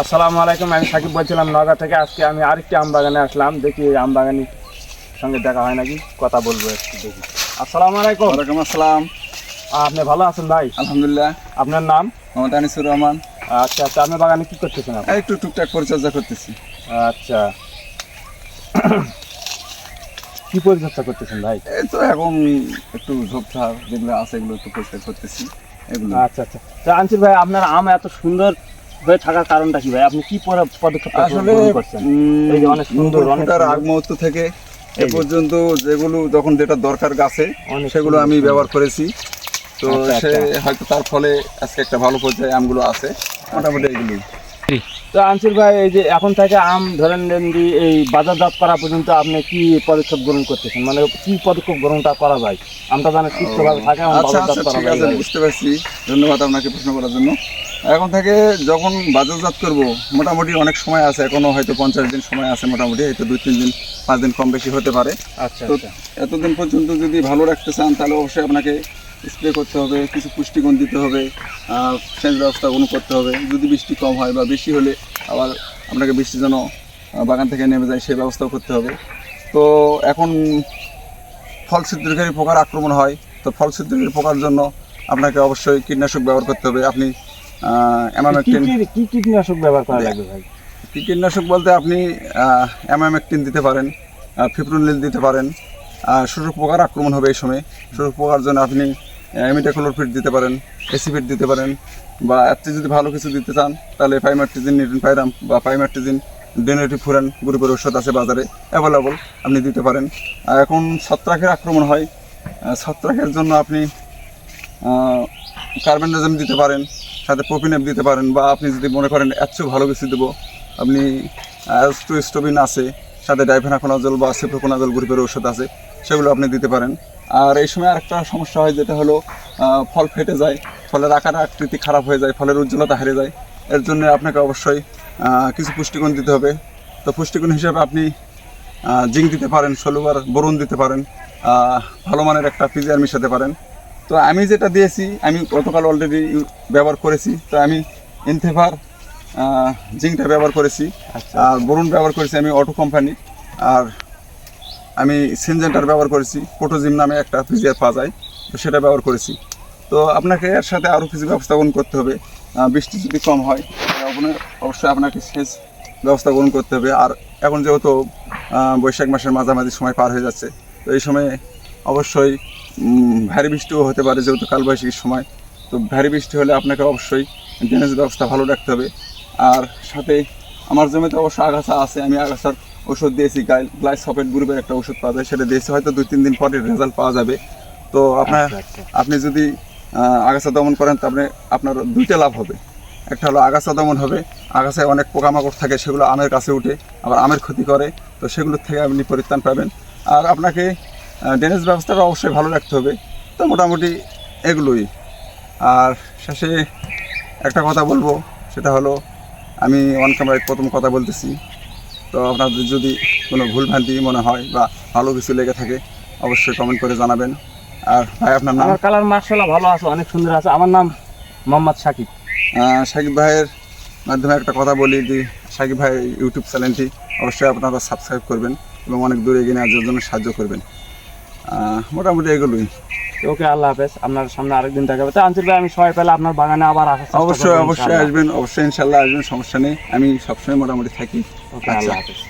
আসসালামু আলাইকুম আমি সাকিব বলছিলাম নগা থেকে আজকে আমি আরেকটি আম বাগানে আসলাম। দেখি আম বাগানি সঙ্গে দেখা হয় নাকি? কথা বলব একটু দেখি। আসসালামু আলাইকুম। ওয়ালাইকুম আসসালাম। আপনি ভালো আছেন ভাই? আলহামদুলিল্লাহ। আপনার নাম? মোহাম্মদ আনিসুর রহমান। আচ্ছা আচ্ছা আপনার বাগানে কি করতেছেন আপনি একটু টুকটাক পরিচর্যা করতেছি। আচ্ছা। কি পরিচর্যা করতেছেন ভাই? এই তো এখন একটু ঝোপঝাড় যেগুলো আছে এগুলো একটু পরিষ্কার করতেছি। এগুলো। আচ্ছা আচ্ছা। তা আনসির ভাই আপনার আম এত সুন্দর হয়ে থাকার কারণটা কি ভাই? আপনি কি পদক্ষেপ আসলে এই অনেক সুন্দর। আগ মুহূর্ত থেকে এ পর্যন্ত যেগুলো যখন যেটা দরকার গাছে সেগুলো আমি ব্যবহার করেছি। তো আচ্ছা, সে আচ্ছা। হয়তো তার ফলে আজকে একটা ভালো পর্যায়ে আমগুলো আছে। মোটামুটি এগুলোই তো আনসির ভাই এই যে এখন থেকে আম ধরেন এই বাজারজাত করা পর্যন্ত আপনি কি পদক্ষেপ গ্রহণ করতেছেন? মানে কি পদক্ষেপ গ্রহণটা করা যায়? আমটা জানে সুস্থভাবে থাকে আচ্ছা আচ্ছা ঠিক আছে বুঝতে পারছি। ধন্যবাদ আপনাকে প্রশ্ন করার জন্য। এখন থেকে যখন বাজারজাত করব মোটামুটি অনেক সময় আছে এখনও হয়তো পঞ্চাশ দিন সময় আছে মোটামুটি হয়তো দুই তিন দিন পাঁচ দিন কম বেশি হতে পারে। আচ্ছা তো আচ্ছা। এতদিন পর্যন্ত যদি ভালো রাখতে চান তাহলে অবশ্যই আপনাকে স্প্রে করতে হবে কিছু পুষ্টিগুণ দিতে হবে সেচ ব্যবস্থা কোনো করতে হবে। যদি বৃষ্টি কম হয় বা বেশি হলে আবার আপনাকে বৃষ্টি যেন বাগান থেকে নেমে যায় সেই ব্যবস্থাও করতে হবে। তো এখন ফল ছিদ্রকারী পোকার আক্রমণ হয় তো ফল ছিদ্রকারী পোকার জন্য আপনাকে অবশ্যই কীটনাশক ব্যবহার করতে হবে। আপনি অ্যামামেকটিন কি- কীটনাশক ব্যবহার করা লাগবে ভাই? কি কীটনাশক বলতে আপনি অ্যামামেকটিন দিতে পারেন ফিপ্রোনিল দিতে পারেন শোষক পোকার আক্রমণ হবে এই সময়। শোষক পোকার জন্য আপনি অ্যামিটাক্লোরফিট দিতে পারেন এসিফিট দিতে পারেন বা আপনি যদি ভালো কিছু দিতে চান তাহলে পাইমার্টিজিন নিউটন পাইরাম বা পাইমার্টিজিন ডেনেটিভ ফুরান গ্রুপের ওষুধ আছে বাজারে অ্যাভেলেবল আপনি দিতে পারেন। এখন ছত্রাকের আক্রমণ হয় ছত্রাকের জন্য আপনি কার্বেন্ডাজম দিতে পারেন সাথে প্রোপিনেপ দিতে পারেন বা আপনি যদি মনে করেন এত ভালো কিছু দেবো, আপনি অ্যাস্টোস্টোবিন আছে, সাথে ডাইফেনাকোনাজল বা সেপ্রোকোনাজল গ্রুপের ওষুধ আছে, সেগুলো আপনি দিতে পারেন। আর এই সময় আরেকটা সমস্যা হয় যেটা হলো ফল ফেটে যায় ফলের আকার আকৃতি খারাপ হয়ে যায়, ফলের উজ্জ্বলতা হারিয়ে যায়। এর জন্য আপনাকে অবশ্যই কিছু পুষ্টিগুণ দিতে হবে। তো পুষ্টিগুণ হিসেবে আপনি জিঙ্ক দিতে পারেন ষোলোবার বরুণ দিতে পারেন ভালো মানের একটা পিজিআর মিশাতে পারেন। তো আমি যেটা দিয়েছি আমি গতকাল অলরেডি ব্যবহার করেছি। তো আমি ইনথেভার জিঙ্কটা ব্যবহার করেছি। আচ্ছা। আর বরুণ ব্যবহার করেছি আমি অটো কোম্পানি আর আমি সিনজেন্টার ব্যবহার করেছি। পোটোজিম নামে একটা পিজিআর পাওয়া যায় তো সেটা ব্যবহার করেছি। তো আপনাকে এর সাথে আরও কিছু ব্যবস্থা গ্রহণ করতে হবে। বৃষ্টি যদি কম হয় আপনার- অবশ্যই আপনাকে সেচ ব্যবস্থা গ্রহণ করতে হবে। আর এখন যেহেতু বৈশাখ মাসের মাঝামাঝি সময় পার হয়ে যাচ্ছে তো এই সময়ে অবশ্যই ভারী বৃষ্টিও হতে পারে যেহেতু কালবৈশাখীর সময়। তো ভারী বৃষ্টি হলে আপনাকে অবশ্যই ড্রেনেজ ব্যবস্থা ভালো রাখতে হবে। আর সাথে আমার জমিতে অবশ্য আগাছা আছে আমি আগাছার ওষুধ দিয়েছি গাই গ্লাইসপেট গ্রুপের একটা ওষুধ পাওয়া যায় সেটা দিয়েছি। হয়তো দুই তিন দিন পরে রেজাল্ট পাওয়া যাবে। তো আপনার আচ্ছা, আচ্ছা। আপনি যদি আগাছা দমন করেন তাহলে আপনার দুইটা লাভ হবে। একটা হলো আগাছা দমন হবে আগাছায় অনেক পোকামাকড় থাকে সেগুলো আমের কাছে উঠে আবার আমের ক্ষতি করে তো সেগুলোর থেকে আপনি পরিত্রাণ পাবেন। আর আপনাকে ড্রেনেজ ব্যবস্থাটা অবশ্যই ভালো রাখতে হবে। তো মোটামুটি এগুলোই। আর শেষে একটা কথা বলব সেটা হলো আমি অন ক্যামেরায় প্রথম কথা বলতেছি। তো আপনাদের যদি কোনো ভুলভ্রান্তি মনে হয় বা ভালো কিছু লেগে থাকে অবশ্যই কমেন্ট করে জানাবেন। আর ভাই আপনার নাম? আমার কালার মার্শাল্লাহ ভালো আছে অনেক সুন্দর আছে। আমার নাম মোহাম্মদ সাকিব। সাকিব ভাইয়ের মাধ্যমে একটা কথা বলি যে সাকিব ভাই ইউটিউব চ্যানেলটি অবশ্যই আপনারা সাবস্ক্রাইব করবেন এবং অনেক দূরে এগিয়ে নেওয়ার জন্য সাহায্য করবেন। মোটামুটি এগুলোই। ওকে আল্লাহ হাফেজ। আপনার সামনে আরেকদিন দেখা হবে। তো আনসির ভাই আমি সময় পেলে আপনার বাগানে আবার আসার অবশ্যই অবশ্যই আসবেন অবশ্যই ইনশাল্লাহ আসবেন সমস্যা নেই। আমি সবসময় মোটামুটি থাকি। ওকে আচ্ছা। আল্লাহ হাফেজ।